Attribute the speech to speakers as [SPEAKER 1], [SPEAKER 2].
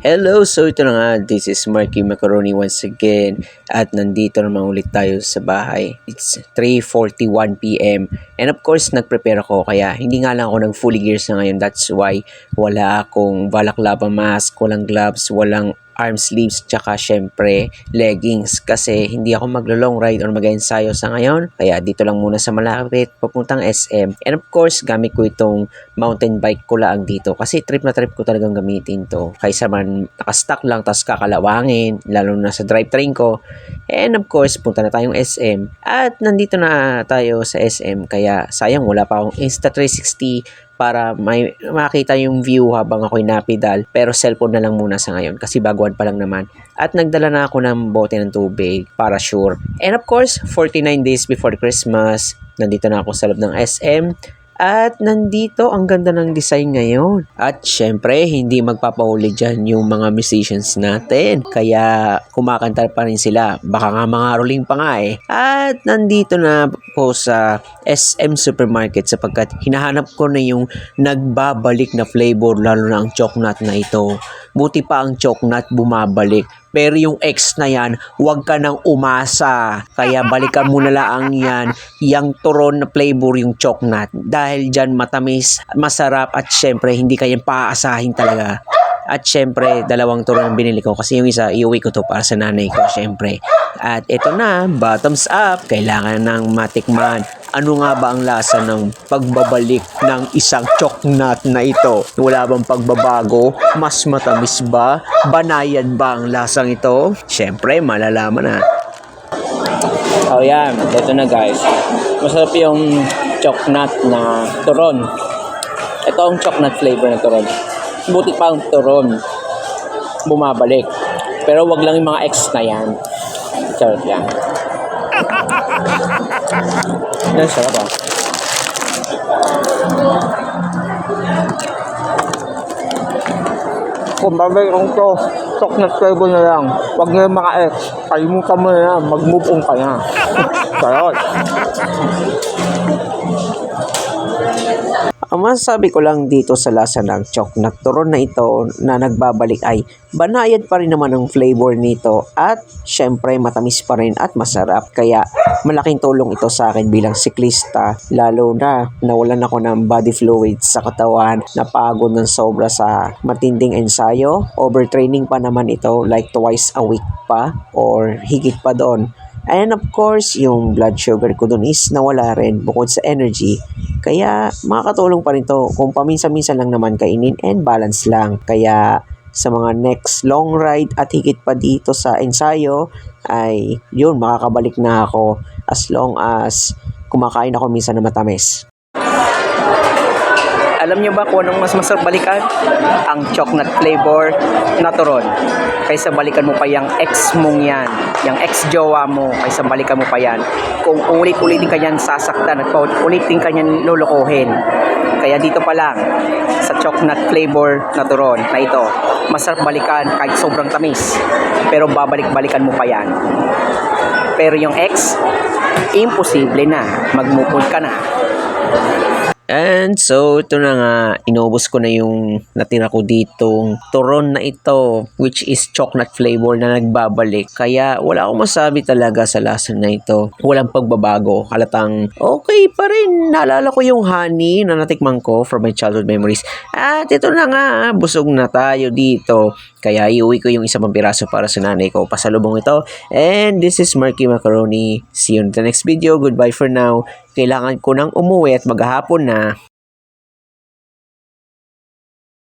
[SPEAKER 1] Hello! So ito na nga, this is Marky Macaroni once again at nandito naman ulit tayo sa bahay. It's 3.41pm and of course nag-prepare ako kaya hindi nga lang ako nag fully gears na ngayon. That's why wala akong balaklava mask, walang gloves, walang arm sleeves tsaka syempre leggings. Kasi hindi ako maglo-long ride or mag-ensayo sa ngayon. Kaya dito lang muna sa malapit papuntang SM and of course gamit ko itong mountain bike ko lang dito. Kasi trip na trip ko talagang gamitin to. Kaysa man nakastock lang tas kakalawangin lalo na sa drivetrain ko. And of course punta na tayong SM at nandito na tayo sa SM kaya sayang wala pa akong Insta360 para may makita yung view habang ako'y napidal. Pero cellphone na lang muna sa ngayon kasi baguhan pa lang naman. At nagdala na ako ng bote ng tubig para sure. And of course 49 days before Christmas nandito na ako sa loob ng SM at nandito ang ganda ng design ngayon. At syempre, hindi magpapahuli dyan yung mga musicians natin. Kaya kumakanta pa rin sila. Baka nga mga rolling pa nga eh. At nandito na po sa SM Supermarket sapagkat hinahanap ko na yung nagbabalik na flavor lalo na ang chocolate na ito. Buti pa ang chocolate bumabalik. Pero yung ex na yan, huwag ka nang umasa. Kaya balikan mo na lang yan, yung turon na flavor yung chocolate. Dahil dyan matamis, masarap at syempre hindi kayang paaasahin talaga. At syempre, dalawang turon ang binili ko kasi yung isa, iuwi ko to para sa nanay ko, syempre. At ito na, bottoms up, kailangan ng matikman. Ano nga ba ang lasa ng pagbabalik ng isang choknat na ito? Wala bang pagbabago? Mas matamis ba? Banayan ba ang lasang ito? Syempre, malalaman na. Oh yan, ito na guys. Masarap yung choknat na turon. Ito ang choknat flavor na turon. Buti pa ang turon. Bumabalik. Pero wag lang yung mga ex na yan. Sarap yan. Yan, sarap ah. Kung babay kong to, choknat flavor na lang. Wag na yung mga ex. Kalimutan mo na yan. Mag-move on ka na. Sarap. Masasabi ko lang dito sa lasa ng chocolate turon na ito na nagbabalik ay banayad pa rin naman ang flavor nito at syempre matamis pa rin at masarap. Kaya malaking tulong ito sa akin bilang siklista lalo na nawalan ako ng body fluids sa katawan napagod ng sobra sa matinding ensayo. Overtraining pa naman ito like twice a week pa or higit pa doon. And of course, yung blood sugar ko dun is nawala rin bukod sa energy. Kaya makakatulong pa rin to kung paminsan-minsan lang naman kainin and balance lang. Kaya sa mga next long ride at higit pa dito sa ensayo ay yun makakabalik na ako as long as kumakain ako minsan na matamis. Alam niyo ba kung anong mas masarap balikan? Ang chocolate flavor na turon. Kaysa balikan mo pa yung ex mong yan, yung ex-jowa mo, kaysa balikan mo pa yan. Kung ulit-ulitin ka yan sasaktan at ulitin ka yan lulukuhin. Kaya dito pa lang, sa chocolate flavor na turon na ito, masarap balikan kahit sobrang tamis. Pero babalik-balikan mo pa yan. Pero yung ex, imposible na. On ka na. And so, ito na nga, inubos ko na yung natira ko ditong turon na ito, which is chocolate flavor na nagbabalik. Kaya wala akong masabi talaga sa lasa na ito. Walang pagbabago. Halatang okay pa rin. Naalala ko yung honey na natikman ko from my childhood memories. At ito na nga, busog na tayo dito. Kaya iuwi ko yung isang piraso para sa nanay ko. Pasalubong ito. And this is Marky Macaroni. See you in the next video. Goodbye for now. Kailangan ko nang umuwi at maghapon na. nah.